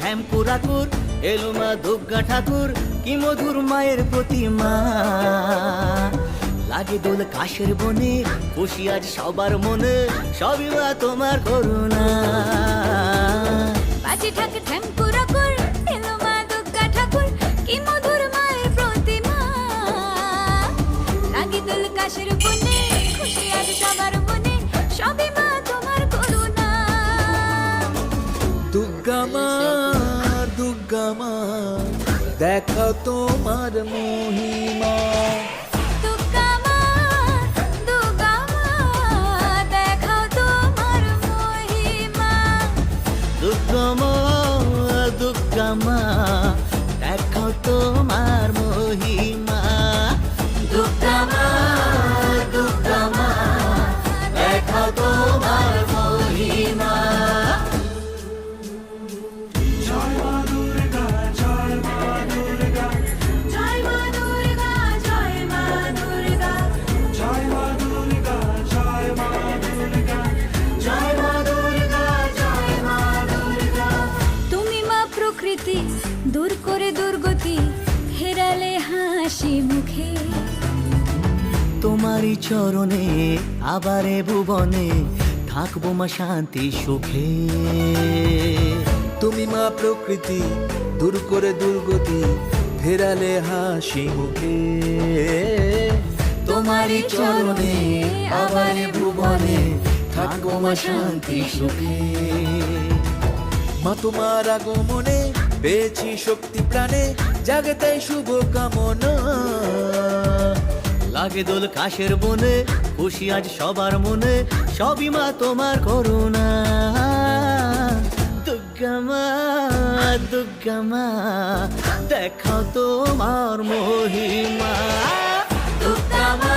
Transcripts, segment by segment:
ঠ্যাম্পুরাকুর এলো মা দুর্গা ঠাকুর, কি মধুর মায়ের প্রতিমা। লাগে দোল কাশের বনে, খুশি আজ সবার মনে, সবই মা তোমার করুণা। বাজে ঢাক ঠ্যাঙ্কুরা দুর্গা মা দেখা তোমার মহিমা। তোমারই চরণে আবারে ভুবনে থাকব মা শান্তি সুখে। তুমি মা প্রকৃতি দূর করে দুর্গতি ফেরালে হাসি মুখে। তোমারই চরণে আবারে ভুবনে থাকব মা শান্তি সুখে। মা তোমার আগমনে পেয়েছি শক্তি প্রাণে জাগতে শুভ কামনা। লাগে দোল কাশের বনে, খুশি আজ সবার মনে, সবই মা তোমার করুণা। দুর্গামা দুর্গামা দেখাও তোমার মহিমা। দুর্গামা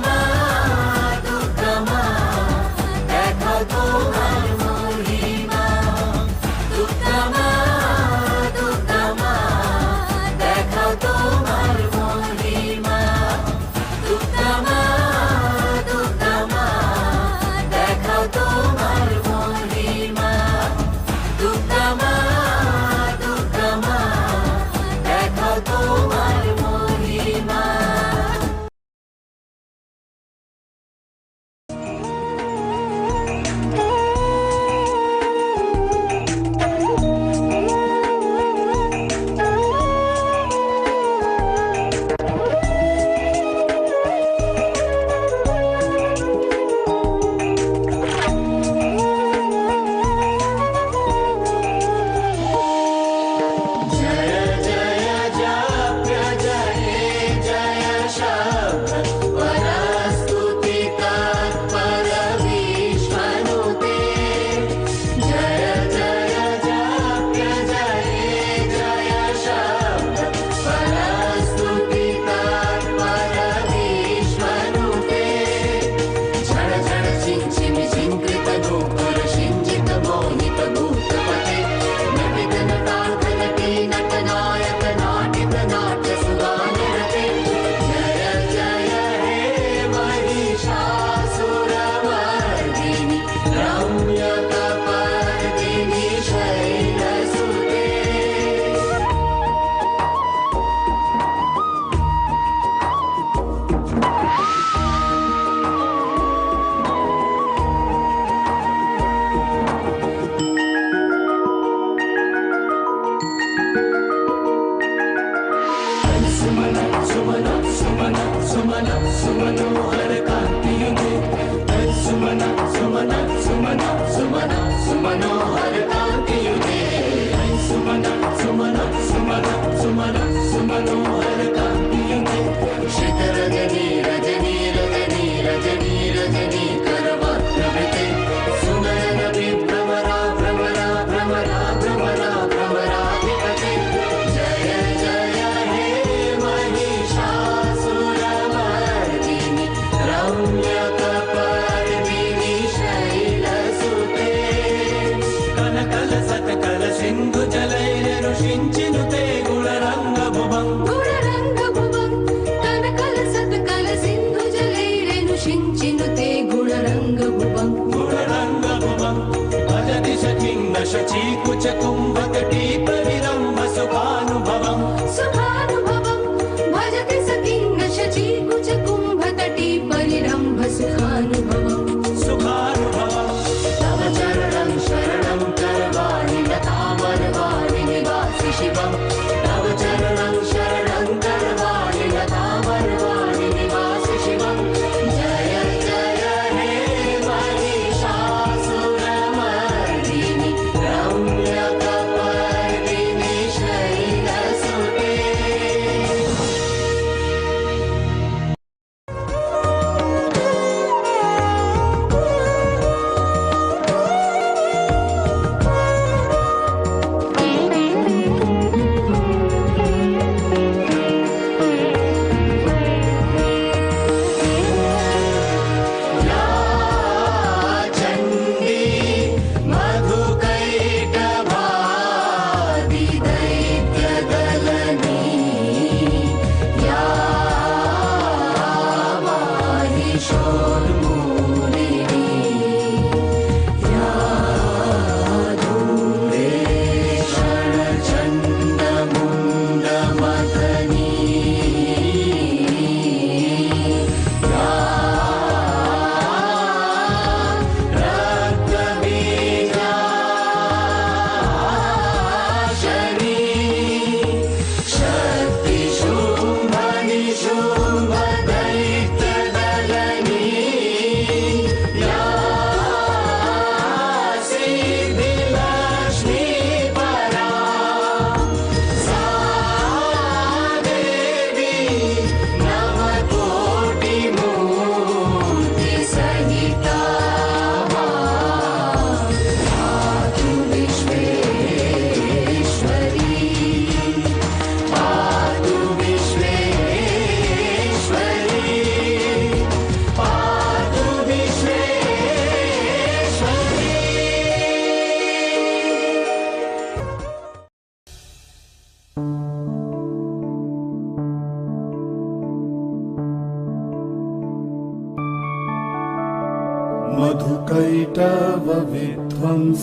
mama.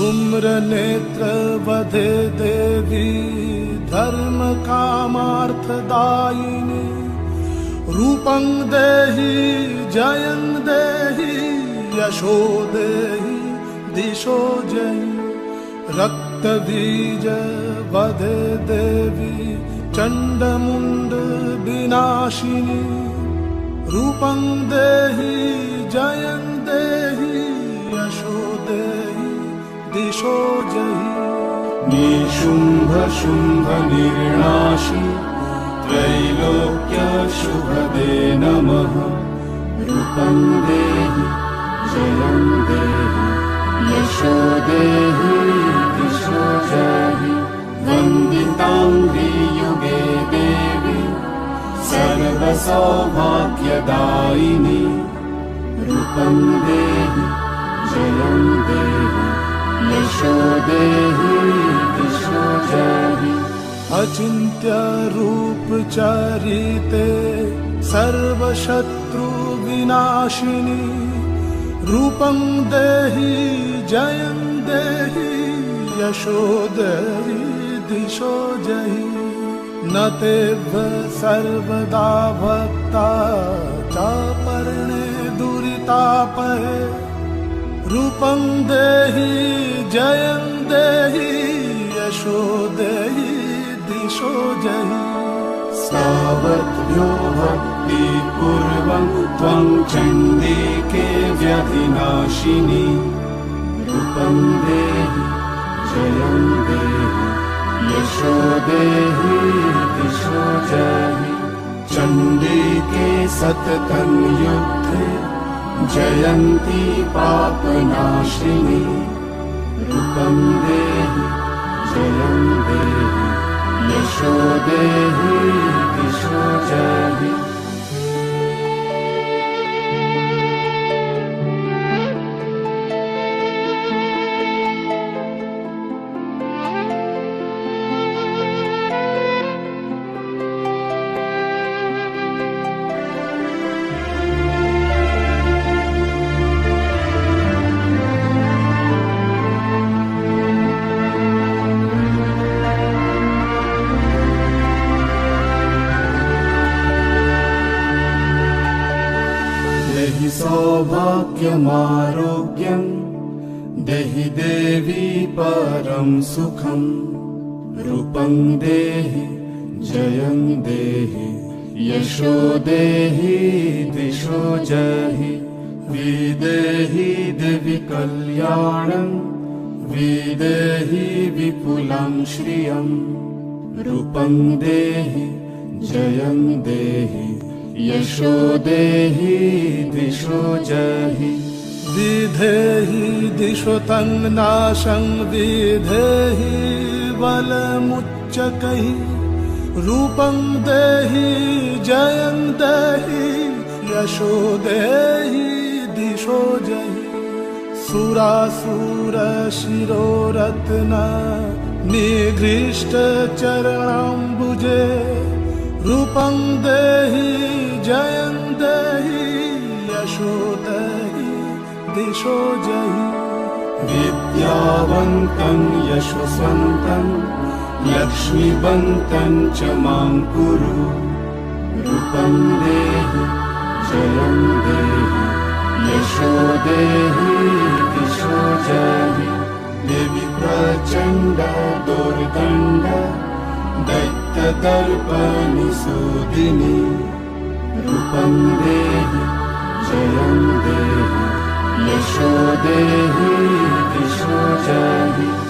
धूम्रनेत्रवधे देवी धर्मकामार्थदायिनी रूपं देहि जयं देहि यशो देहि दिशो जयि। रक्तबीज वधे देवी चण्डमुण्ड विनाशिनी रूपं देहि जयं देहि यशो देहि दिशो जयि निशुम्भ शुम्भ निर्णाशि त्रैलोक्यशुभदे नमः। रूपं देहि जयं देहि यशो देहि दिशो जहि। वन्दिताङ्गियुगे देवी सर्वसौभाग्यदायिनी अचिन्त्य रूप चरिते सर्वशत्रु विनाशिनी रूपं देहि जयं देहि यशो देहि दिशो जहि। न तेभ्य सर्वदा भक्ता चापर्णे दुरितापहे रूपं देहि जयं देहि यशो देहि जहि सावद्भ्यो भक्तिपूर्वं त्वं चण्डिके व्यधिनाशिनी। रूपं देहि जयं देहि यशो देहि दिशो जहि चण्डिके सततं युद्धे जयन्ती पापनाशिनी। रूपं देहि जयं देहि जहि परं सुखं रूपं देहि जयं देहि यशो देहि दिशो जहि विदेहि देवि कल्याणं विदेहि विपुलं श्रियं रूपं देहि जयं देहि यशो देहि दिशो जहि विधेहि दिशो तन्नाशं विधेहि बलमुच्चकैः रूपं देहि जयं देहि यशो देहि दिशो जहि सुरासुरशिरोरत्न निघृष्टचरणाम्बुजे रूपं देहि जयं देहि यशो देहि दिशो जहि विद्यावन्तं यशस्वन्तं लक्ष्मीवन्तं च मां कुरु। रूपं देहि जयं देहि यशो देहि दिशो जहि। देवि प्रचण्ड दुर्दण्ड दैत्यदर्पनिसूदिनी रूपं देहि जयं देहि यशो देहि दिशो जहि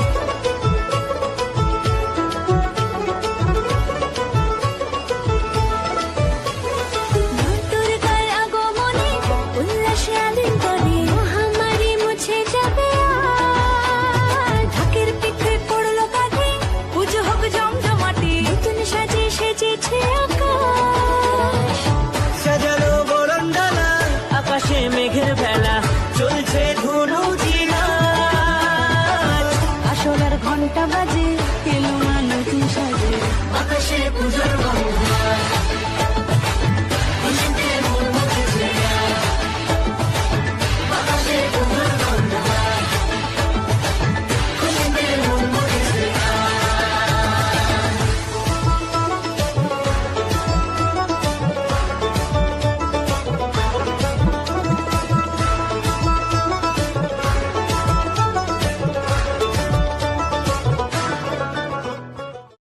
চলছে ধুনু জিনা আসলার ঘণ্টা বাজে